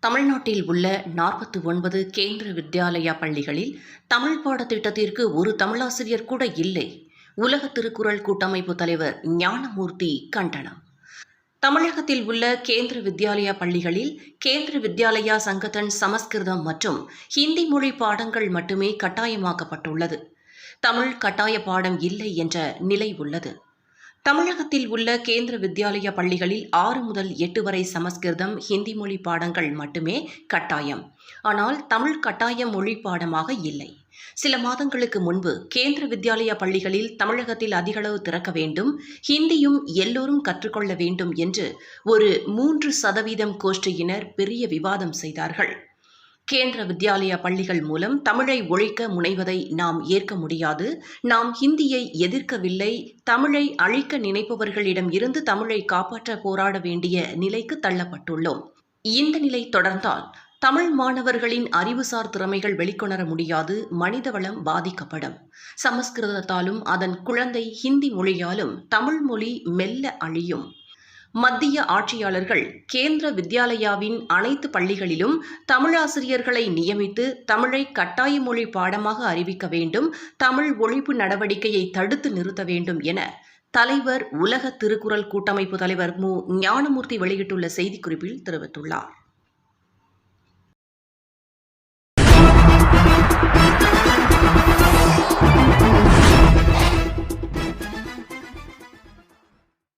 தமிழ்நாட்டில் உள்ள நாற்பத்தி ஒன்பது கேந்திர வித்யாலயா பள்ளிகளில் தமிழ் பாடத்திட்டத்திற்கு ஒரு தமிழாசிரியர் கூட இல்லை. உலக திருக்குறள் கூட்டமைப்பு தலைவர் ஞானமூர்த்தி கண்டனம். தமிழகத்தில் உள்ள கேந்திர வித்யாலயா பள்ளிகளில் கேந்திர வித்யாலயா சங்கத்தன் சமஸ்கிருதம் மற்றும் ஹிந்தி மொழி பாடங்கள் மட்டுமே கட்டாயமாக்கப்பட்டுள்ளது. தமிழ் கட்டாய பாடம் இல்லை என்ற நிலை உள்ளது. தமிழகத்தில் உள்ள கேந்திர வித்யாலய பள்ளிகளில் ஆறு முதல் எட்டு வரை சமஸ்கிருதம் ஹிந்தி மொழி பாடங்கள் மட்டுமே கட்டாயம். ஆனால் தமிழ் கட்டாய மொழி பாடமாக இல்லை. சில மாதங்களுக்கு முன்பு கேந்திர வித்யாலய பள்ளிகளில் தமிழகத்தில் அதிகளவு திறக்க வேண்டும் ஹிந்தியும் எல்லோரும் கற்றுக்கொள்ள வேண்டும் என்று ஒரு மூன்று சதவீதம் கோஷ்டியினர் பெரிய விவாதம் செய்தார்கள். கேந்திர வித்யாலய பள்ளிகள் மூலம் தமிழை ஒழிக்க முனைவதை நாம் ஏற்க முடியாது. நாம் ஹிந்தியை எதிர்க்கவில்லை. தமிழை அழிக்க நினைப்பவர்களிடம் இருந்து தமிழை காப்பாற்ற போராட வேண்டிய நிலைக்கு தள்ளப்பட்டுள்ளோம். இந்த நிலை தொடர்ந்தால் தமிழ் மாணவர்களின் அறிவுசார் திறமைகள் வெளிக்கொணர முடியாது. மனிதவளம் பாதிக்கப்படும். சமஸ்கிருதத்தாலும் அதன் குழந்தை ஹிந்தி மொழியாலும் தமிழ் மொழி மெல்ல அழியும். மத்திய ஆட்சியாளர்கள் கேந்திர வித்யாலயாவின் அனைத்து பள்ளிகளிலும் தமிழாசிரியர்களை நியமித்து தமிழை கட்டாய மொழி பாடமாக அறிவிக்க வேண்டும் தமிழ் ஒழிப்பு நடவடிக்கையை தடுத்து நிறுத்த வேண்டும் என தலைவர் உலக திருக்குறள் கூட்டமைப்பு தலைவர் மு. ஞானமூர்த்தி வெளியிட்டுள்ள செய்திக்குறிப்பில் தெரிவித்துள்ளார்.